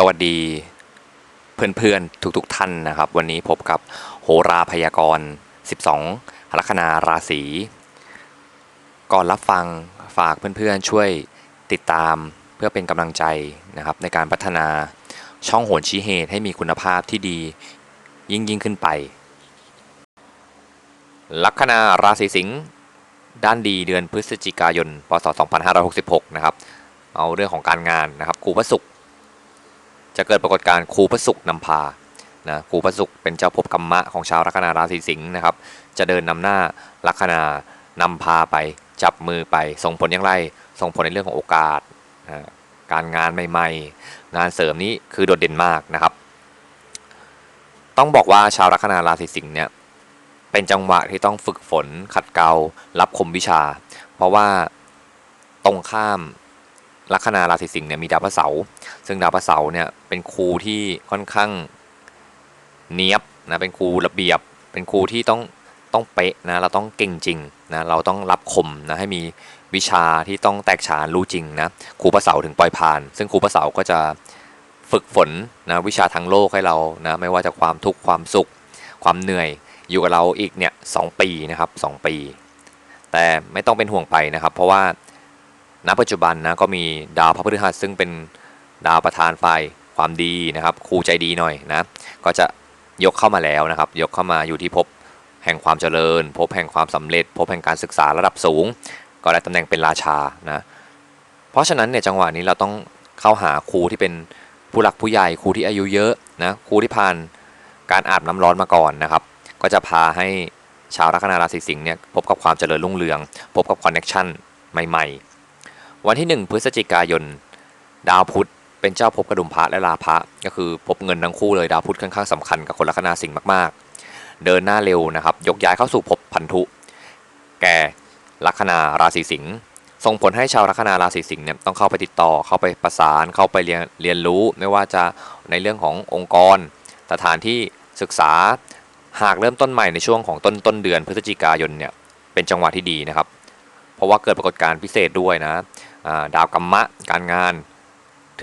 สวัสดีเพื่อนๆทุกๆท่านนะครับ วันนี้พบกับโหราพยากรณ์ 12 ลัคนาราศี ก่อนรับฟังฝากเพื่อนๆช่วยติดตามเพื่อเป็นกำลังใจนะครับ ในการพัฒนาช่องโหนชี้เหตุให้มีคุณภาพที่ดียิ่งยิ่งขึ้นไป ลัคนาราศีสิงห์ด้านดีเดือนพฤศจิกายนพศ2566 นะครับ เอาเรื่องของการงานนะครับครูพระศุกร์ จะเกิดปรากฏการณ์ครูพระศุกร์นำพานะครูพระศุกร์เป็นเจ้าภพกรรมะของชาวลัคนาราศีสิงห์นะครับ จะเดินนำหน้าลัคนานำพาไปจับมือไป ส่งผลอย่างไร ส่งผลในเรื่องของโอกาสนะการงานใหม่ๆ งานเสริมนี้คือโดดเด่นมากนะครับ ต้องบอกว่าชาวลัคนาราศีสิงห์เนี่ยเป็นจังหวะที่ต้องฝึกฝนขัดเกลารับคมวิชา เพราะว่าตรงข้าม ลัคนาราศีสิงห์เนี่ยมีดาวพระเสาร์ซึ่งดาวพระเสาร์เนี่ยเป็นครูที่ค่อนข้างเนี้ยบนะเป็นครูระเบียบ เป็นครูที่ต้องต้องเป๊ะนะเราต้องเก่งจริงนะเราต้องรับคมนะให้มีวิชาที่ต้องแตกฉานรู้จริงนะครูพระเสาร์ถึงปล่อยผ่าน ซึ่งครูพระเสาร์ก็จะฝึกฝนนะวิชาทางโลกให้เรานะไม่ว่าจะความทุกข์ความสุข ความเหนื่อยอยู่กับเราอีกเนี่ยสปีนะครับสปี แต่ไม่ต้องเป็นห่วงไปนะครับ เพราะว่า ณปัจจุบันนะก็มีดาวพระพฤหัสซึ่งเป็นดาวประธานฝ่ายความดีนะครับครูใจดีหน่อยนะก็จะยกเข้ามาแล้วนะครับ ยกเข้ามาอยู่ที่ภพแห่งความเจริญภพแห่งความสำเร็จภพแห่งการศึกษาระดับสูง ก็ได้ตำแหน่งเป็นราชานะเพราะฉะนั้นเนี่ยจังหวะนี้เราต้องเข้าหาครูที่เป็นผู้หลักผู้ใหญ่ครูที่อายุเยอะนะครูที่ผ่านการอาบน้ำร้อนมาก่อนนะครับ ก็จะพาให้ชาวลัคนาราศีสิงห์เนี่ยพบกับความเจริญรุ่งเรือง พบกับคอนเน็ชันใหม่ ๆ วันที่ 1 พฤศจิกายน ดาวพุธเป็นเจ้าภพกระดุมพระและลาภะก็คือพบเงินทั้งคู่เลยดาวพุธค่อนข้างสำคัญกับคนลัคนาสิงห์มากๆ เดินหน้าเร็วนะครับ ยกย้ายเข้าสู่ภพพันธุ แก่ลัคนาราศีสิงห์ส่งผลให้ชาวลัคนาราศีสิงห์เนี่ยต้องเข้าไปติดต่อเข้าไปประสานเข้าไปเรียนเรียนรู้ ไม่ว่าจะในเรื่องขององค์กร สถานที่ศึกษาหากเริ่มต้นใหม่ในช่วงของต้นต้นเดือนพฤศจิกายนเนี่ยเป็นจังหวะที่ดีนะครับ เพราะว่าเกิดปรากฏการณ์พิเศษด้วยนะดาวกัมมะการงาน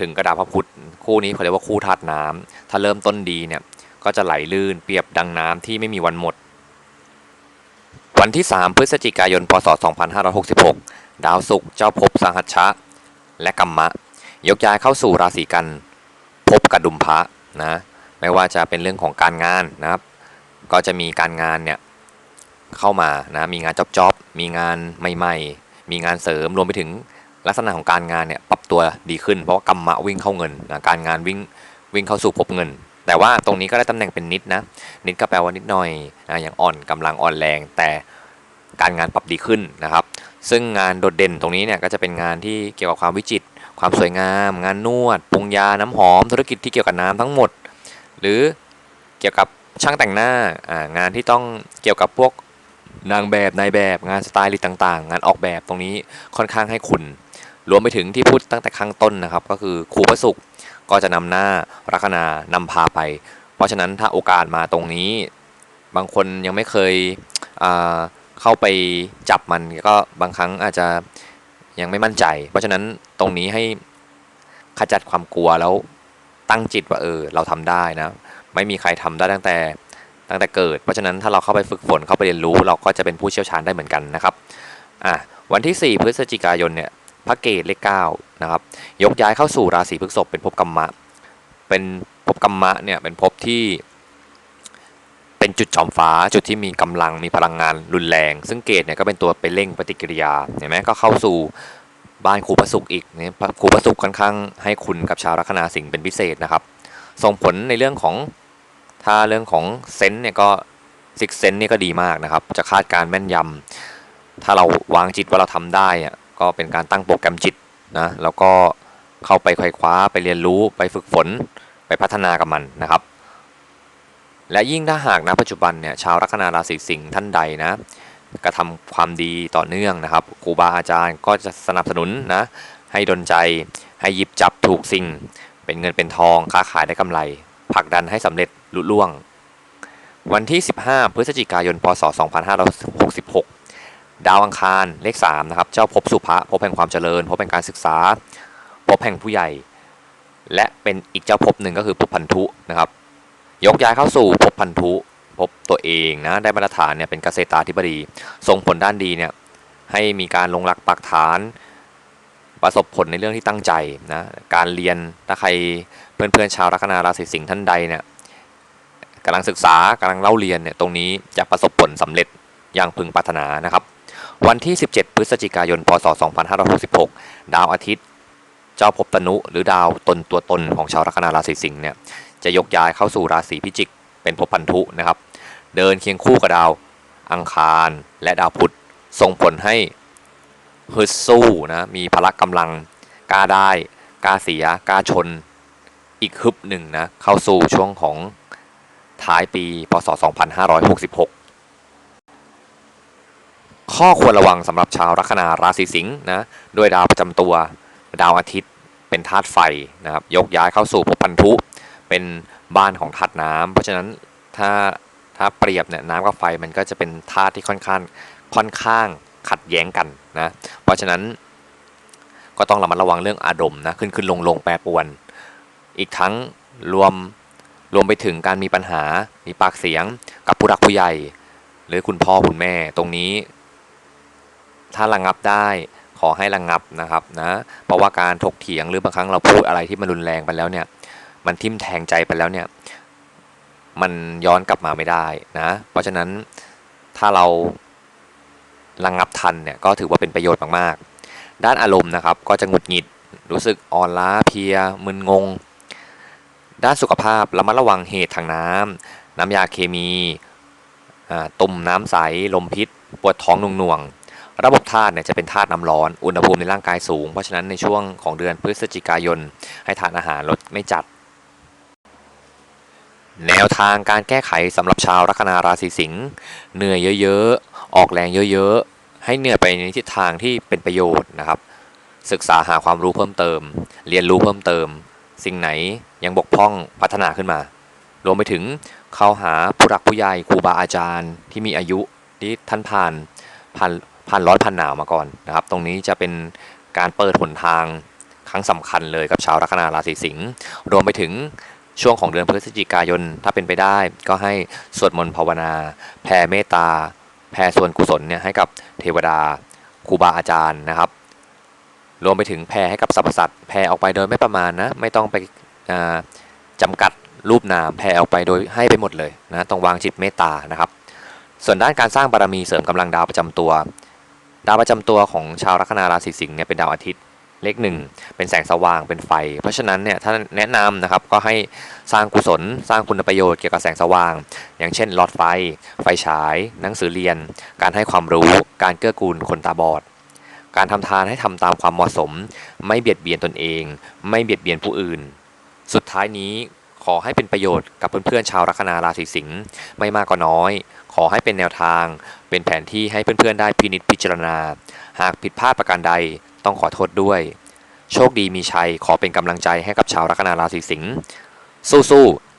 ถึงกระดาษพระพุธคู่นี้เขาเรียกว่าคู่ธาตุน้ำถ้าเริ่มต้นดีเนี่ยก็จะไหลลื่นเปรียบดังน้ำที่ไม่มีวันหมด วันที่ 3 พฤศจิกายน พศ 2566 ดาวศุกร์เจ้าภพสังหัชชะ และกัมมะ ยกย้ายเข้าสู่ราศีกันพบกับดุมพระนะไม่ว่าจะเป็นเรื่องของการงานนะครับ ก็จะมีการงานเนี่ย เข้ามานะมีงานจอบๆมีงานใหม่ๆ มีงานเสริมรวมไปถึงลักษณะของการงานเนี่ยปรับตัวดีขึ้น เพราะว่ากรรมะวิ่งเข้าเงินนะการงานวิ่งวิ่งเข้าสู่พบเงิน แต่ว่าตรงนี้ก็ได้ตำแหน่งเป็นนิดนะนิดก็แปลว่านิดหน่อยนะอย่างอ่อนกำลังอ่อนแรง แต่การงานปรับดีขึ้นนะครับ ซึ่งงานโดดเด่นตรงนี้เนี่ยก็จะเป็นงานที่เกี่ยวกับความวิจิตรความสวยงาม งานนวดปรุงยาน้ำหอม ธุรกิจที่เกี่ยวกับน้ำทั้งหมด หรือเกี่ยวกับช่างแต่งหน้างานที่ต้องเกี่ยวกับพวก นางแบบนายแบบงานสไตล์ลิสต์ต่างๆ งานออกแบบตรงนี้ค่อนข้างให้คุณ รวมไปถึงที่พูดตั้งแต่ข้างต้นนะครับ ก็คือครูพระศุกร์ก็จะนำหน้าลัคนานำพาไป เพราะฉะนั้นถ้าโอกาสมาตรงนี้ บางคนยังไม่เคยเข้าไปจับมันก็บางครั้งอาจจะยังไม่มั่นใจ เพราะฉะนั้นตรงนี้ให้ขจัดความกลัวแล้วตั้งจิตว่าเออเราทำได้นะ ไม่มีใครทำได้ตั้งแต่ ตั้งแต่เกิด เพราะฉะนั้นถ้าเราเข้าไปฝึกฝนเข้าไปเรียนรู้ เราก็จะเป็นผู้เชี่ยวชาญได้เหมือนกันนะครับอะวันที่ 4 พฤศจิกายนเนี่ยพระเกตเลขเก้านะครับยกย้ายเข้าสู่ราศีพฤษภเป็นภพกรรมะ เป็นภพกรรมะเนี่ยเป็นภพที่ เป็นจุดจอมฟ้าจุดที่มีกำลังมีพลังงานรุนแรง ซึ่งเกตเนี่ยก็เป็นตัวไปเร่งปฏิกิริยาเห็นไหมก็เข้าสู่บ้านครูประสุกอีกเนี่ยครูประสุกค่อนข้างให้คุณกับชาวลัคนาสิงห์เป็นพิเศษนะครับ ส่งผลในเรื่องของ ถ้าเรื่องของเซนต์เนี่ยก็ซิกเซนต์นี่ก็ดีมากนะครับ จะคาดการแม่นยำถ้าเราวางจิตว่าเราทำได้อะก็เป็นการตั้งโปรแกรมจิตนะแล้วก็เข้าไปไขว่คว้าไปเรียนรู้ไปฝึกฝนไปพัฒนากับมันนะครับ และยิ่งถ้าหากนะปัจจุบันเนี่ยชาวลัคนาราศีสิงห์ท่านใดนะกระทำความดีต่อเนื่องนะครับครูบาอาจารย์ก็จะสนับสนุนนะให้ดลใจให้หยิบจับถูกสิ่ง เป็นเงินเป็นทองค้าขายได้กำไรผลักดันให้สำเร็จ ลุล่วง วันที่ 15 พฤศจิกายน พศ 2566 ดาวอังคารเลข3นะครับ เจ้าพบสุภะพบแห่งความเจริญ พบแห่งการศึกษา พบแห่งผู้ใหญ่ และเป็นอีกเจ้าภพหนึ่งก็คือภพพันธุนะครับ ยกย้ายเข้าสู่ภพพันธุภพตัวเองนะ ได้มาตรฐานเนี่ยเป็นเกษตราธิบดี ส่งผลด้านดีเนี่ยให้มีการลงหลักปักฐานประสบผลในเรื่องที่ตั้งใจนะ การเรียนถ้าใครเพื่อนๆชาวลัคนาราศีสิงห์ท่านใดเนี่ย กำลังศึกษากำลังเล่าเรียนเนี่ยตรงนี้จะประสบผลสำเร็จอย่างพึงปรารถนานะครับ วันที่ 17 พฤศจิกายน พศ 2566 ดาวอาทิตย์ เจ้าภพตนุ หรือดาวตนตัวตนของชาวลัคนาราศีสิงห์เนี่ยจะยกย้ายเข้าสู่ราศีพิจิก เป็นภพพันธุนะครับ เดินเคียงคู่กับดาวอังคารและดาวพุธส่งผลให้ฮึดสู้นะมีพละกำลังกล้าได้กล้าเสียกล้าชน อีกฮึบหนึ่งนะเข้าสู่ช่วงของ ท้ายปี พศ 2566 ข้อควรระวังสำหรับชาวลัคนาราศีสิงห์นะด้วยดาวประจำตัว ดาวอาทิตย์เป็นธาตุไฟนะครับยกย้ายเข้าสู่ภพพันธุ เป็นบ้านของธาตุน้ำเพราะฉะนั้นถ้าถ้าเปรียบเนี่ยน้ำกับไฟมันก็จะเป็นธาตุที่ค่อนข้างค่อนข้างขัดแย้งกันนะเพราะฉะนั้นก็ต้องระมัดระวังเรื่องอารมณ์นะขึ้นขึ้นลงลงแปรปรวน อีกทั้งรวม รวมไปถึงการมีปัญหา มีปากเสียงกับผู้รักผู้ใหญ่ หรือคุณพ่อคุณแม่ตรงนี้ ถ้าระงงับได้ขอให้ระงงับนะครับนะเพราะว่าการถกเถียงหรือบางครั้งเราพูดอะไรที่มันรุนแรงไปแล้วเนี่ย มันทิ่มแทงใจไปแล้วเนี่ย มันย้อนกลับมาไม่ได้นะ เพราะฉะนั้นถ้าเราระงงับทันเนี่ยก็ถือว่าเป็นประโยชน์มากๆ ด้านอารมณ์นะครับก็จะหงุดหงิดรู้สึกอ่อนล้าเพลียมึนงง ด้านสุขภาพระมัดระวังเหตุทางน้ำ น้ำยาเคมีตุ่มน้ำใส ลมพิษ ปวดท้องหน่วงๆ ระบบธาตุเนี่ยจะเป็นธาตุน้ำร้อน อุณหภูมิในร่างกายสูง เพราะฉะนั้นในช่วงของเดือนพฤศจิกายน ให้ทานอาหารลดไม่จัด แนวทางการแก้ไขสำหรับชาวลัคนาราศีสิงห์ เหนื่อยเยอะๆ ออกแรงเยอะๆ ให้เหนื่อยไปในทิศทางที่เป็นประโยชน์นะครับ ศึกษาหาความรู้เพิ่มเติม เรียนรู้เพิ่มเติม สิ่งไหนยังบกพร่องพัฒนาขึ้นมา รวมไปถึงเข้าหาผู้รักผู้ใหญ่ครูบาอาจารย์ที่มีอายุที่ท่านผ่านผ่านผ่านร้อนผ่านหนาวมาก่อนนะครับ ตรงนี้จะเป็นการเปิดหนทางครั้งสำคัญเลยกับชาวลัคนาราศีสิงห์รวมไปถึงช่วงของเดือนพฤศจิกายนถ้าเป็นไปได้ ก็ให้สวดมนต์ภาวนาแผ่เมตตาแผ่ส่วนกุศลเนี่ยให้กับเทวดาครูบาอาจารย์นะครับ รวมไปถึงแผ่ให้กับสรรพสัตว์แผ่ออกไปโดยไม่ประมาณนะ ไม่ต้องไปอ่าจำกัดรูปนามแผ่ออกไปโดยให้ไปหมดเลยนะต้องวางจิตเมตตานะครับ ส่วนด้านการสร้างบารมีเสริมกำลังดาวประจำตัว ดาวประจำตัวของชาวลัคนาราศีสิงห์เนี่ยเป็นดาวอาทิตย์เลขหนึ่งเป็นแสงสว่างเป็นไฟ เพราะฉะนั้นเนี่ยถ้าแนะนำนะครับก็ให้สร้างกุศล สร้างคุณประโยชน์เกี่ยวกับแสงสว่าง อย่างเช่นหลอดไฟ ไฟฉาย หนังสือเรียน การให้ความรู้ การเกื้อกูลคนตาบอด การทำทานให้ทำตามความเหมาะสม ไม่เบียดเบียนตนเอง ไม่เบียดเบียนผู้อื่น สุดท้ายนี้ขอให้เป็นประโยชน์กับเพื่อนๆชาวลัคนาราศีสิงห์ไม่มากก็น้อย ขอให้เป็นแนวทาง เป็นแผนที่ให้เพื่อนๆได้พินิจพิจารณา หากผิดพลาดประการใดต้องขอโทษด้วย โชคดีมีชัยขอเป็นกำลังใจให้กับชาวลัคนาราศีสิงห์สู้ๆ